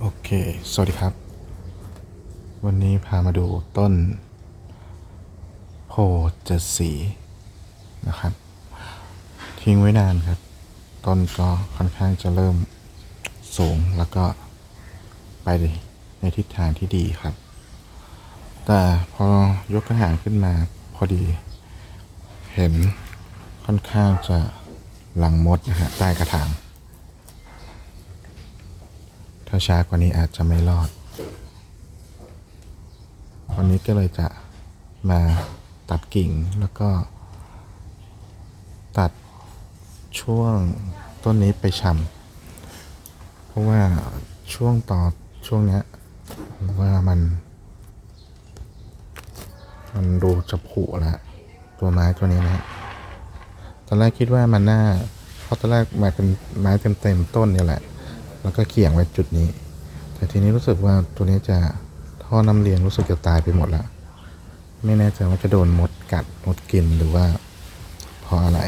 โอเค สวัสดีครับ วันนี้พามาดูต้น โพเจสีนะครับ ทิ้งไว้นานครับ ต้นก็ค่อนข้างจะเริ่มสูงแล้วก็ไปในทิศทางที่ดีครับ แต่พอยกกระถางขึ้นมาพอดี เห็นค่อนข้างจะหลังมดนะฮะใต้กระถาง ถ้าช้ากว่านี้อาจจะไม่รอด วันนี้ก็เลยจะมาตัดกิ่งแล้วก็ ตัดช่วงต้นนี้ไปชำเพราะว่าช่วงต่อช่วงเนี้ยผมว่ามัน มันดูจะผุแล้วตัวไม้ตัวนี้นะตอนแรกคิดว่ามันน่าเพราะตอนแรกมาเป็นไม้เต็มๆต้นเนี่ยแหละ แล้วก็เขี่ยงไว้จุดนี้ แต่ทีนี้รู้สึกว่าตัวนี้จะท่อน้ำเลี้ยงรู้สึกจะตายไปหมดแล้ว ไม่แน่ใจว่าจะโดนมดกัดมดกินหรือว่าเพราะอะไร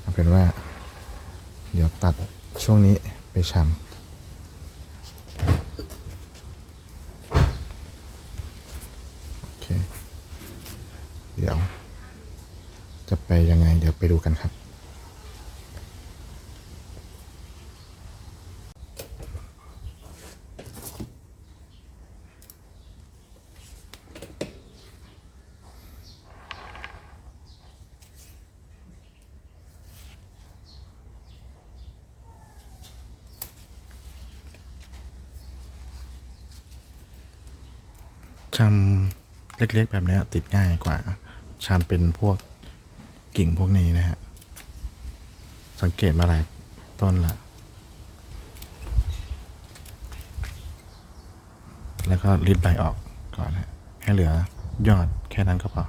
เอาเป็นว่า เดี๋ยวตัดช่วงนี้ไปชำโอเค เดี๋ยว จะไปยังไง เดี๋ยวไปดูกันครับ ชามเล็กๆแบบนี้ติดง่ายกว่า ชามเป็นพวกกิ่งพวกนี้นะฮะ สังเกตมาหลายต้นละแล้วก็รีดใบออกก่อนฮะให้เหลือยอดแค่นั้นก็พอ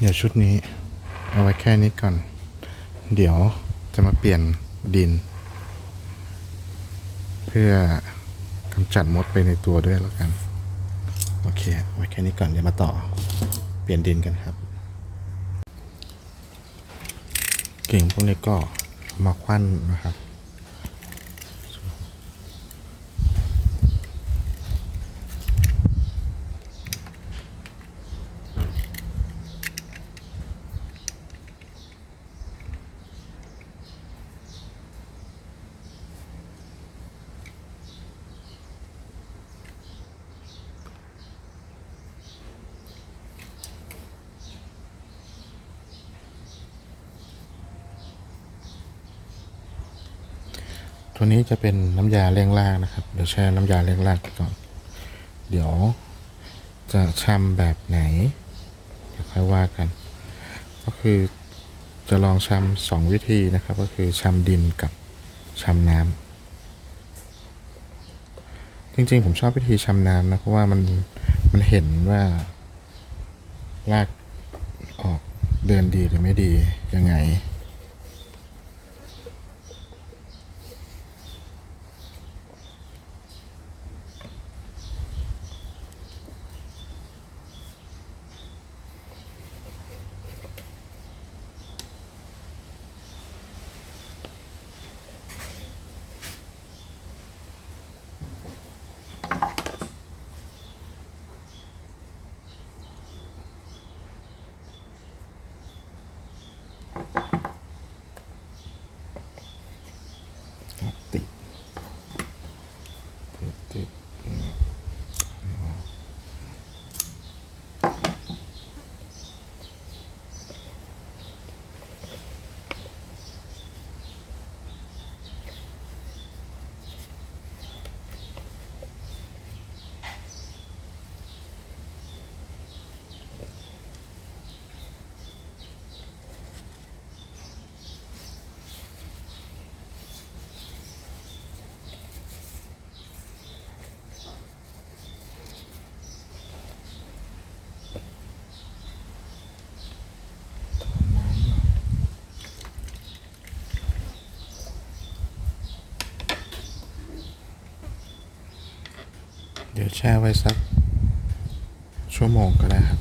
เดี๋ยวชุดนี้เอาไว้แค่นี้ก่อน เดี๋ยวจะมาเปลี่ยนดิน เพื่อกำจัดมดไปในตัวด้วยแล้วกัน โอเคเอาไว้แค่นี้ก่อนเดี๋ยวมาต่อ เปลี่ยนดินกันครับเก่งพวกนี้ก็มาควันนะครับ ตัวนี้จะเป็นน้ำยาเร่งรากนะครับ เดี๋ยวแช่น้ำยาเร่งรากก่อน เดี๋ยวจะชำแบบไหนเดี๋ยวค่อยว่ากัน ก็คือจะลองชำสองวิธีนะครับ ก็คือชำดินกับชำน้ำจริงๆ ผมชอบวิธีชำน้ำนะเพราะว่ามันมันเห็นว่ารากออกเดินดีหรือไม่ดียังไง ยวแช่ไว้สักชั่วโมงก็ได้ครับ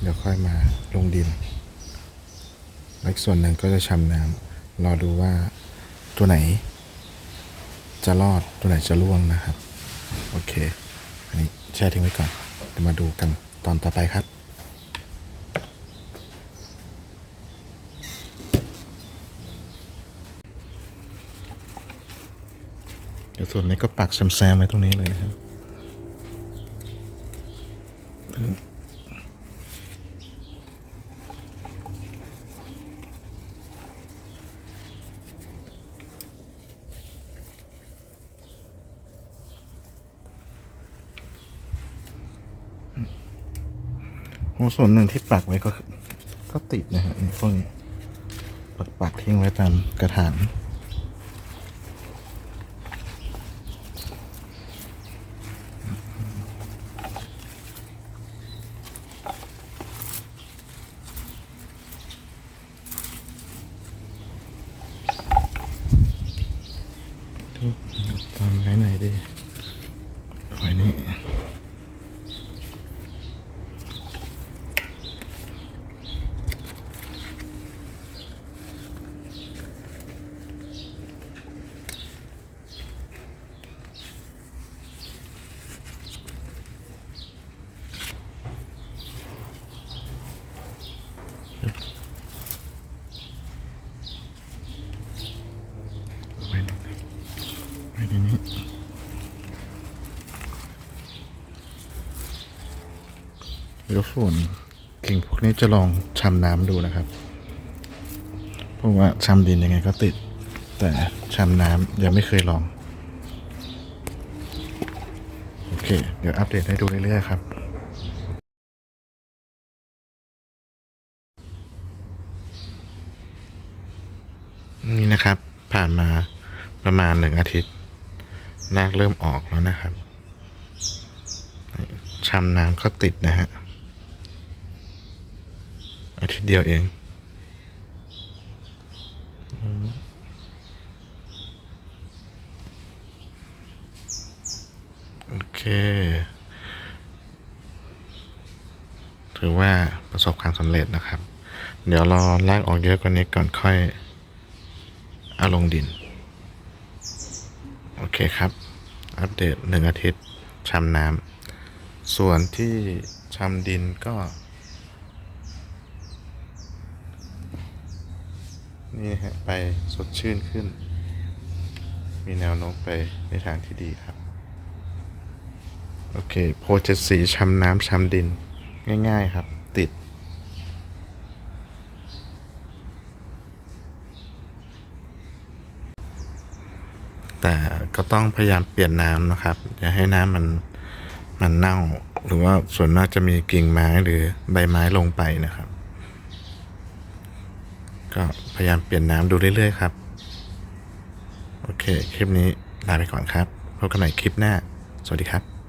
เดี๋ยวค่อยมาลงดินแล้วอีกส่วนหนึ่งก็จะชำน้ำรอดูว่าตัวไหน จะรอดตัวไหนจะร่วงนะครับ โอเค อันนี้แช่ทิ้งไว้ก่อน เดี๋ยวมาดูกันตอนต่อไปครับ เดี๋ยวส่วนนี้ก็ปักแซมๆไว้ตรงนี้เลยนะครับโอ้ส่วนหนึ่งที่ปักไว้ก็ก็ติดนะฮะนี่พวกนี้ปักปักทิ้งไว้ตามกระถาง ตามไหนไหนดีไว้นี่ ไว้นี่ไว้ในนี้ เดี๋ยวส่วนกิ่งพวกนี้จะลองชำน้ำดูนะครับ เพราะว่าชำดินยังไงก็ติด แต่ชำน้ำยังไม่เคยลอง โอเค เดี๋ยวอัปเดตให้ดูเรื่อยๆครับนี่นะครับ ผ่านมาประมาณหนึ่งอาทิตย์รากเริ่มออกแล้วนะครับชำน้ำก็ติดนะฮะ อาทิศเดียวเอง โอเค ถือว่าประสบความสำเร็จนะครับ เดี๋ยวรอลากออกเยอะกว่านี้ก่อนค่อยเอาลงดิน โอเคครับ อัปเดตหนึ่งอาทิตย์ชำน้ำส่วนที่ชำดินก็ นี่ฮะไปสดชื่นขึ้น มีแนวโน้มไปในทางที่ดีครับ โอเค โพเจ็ดสีช้ำน้ำช้ำดินง่าย ๆครับ ติด แต่ก็ต้องพยายามเปลี่ยนน้ำนะครับ อย่าให้น้ำมันมันเน่า หรือว่าส่วนมากจะมีกิ่งไม้หรือใบไม้ลงไปนะครับ ก็พยายามเปลี่ยนน้ำดูเรื่อยๆครับ โอเค คลิปนี้ลาไปก่อนครับ พบกันใหม่คลิปหน้า สวัสดีครับ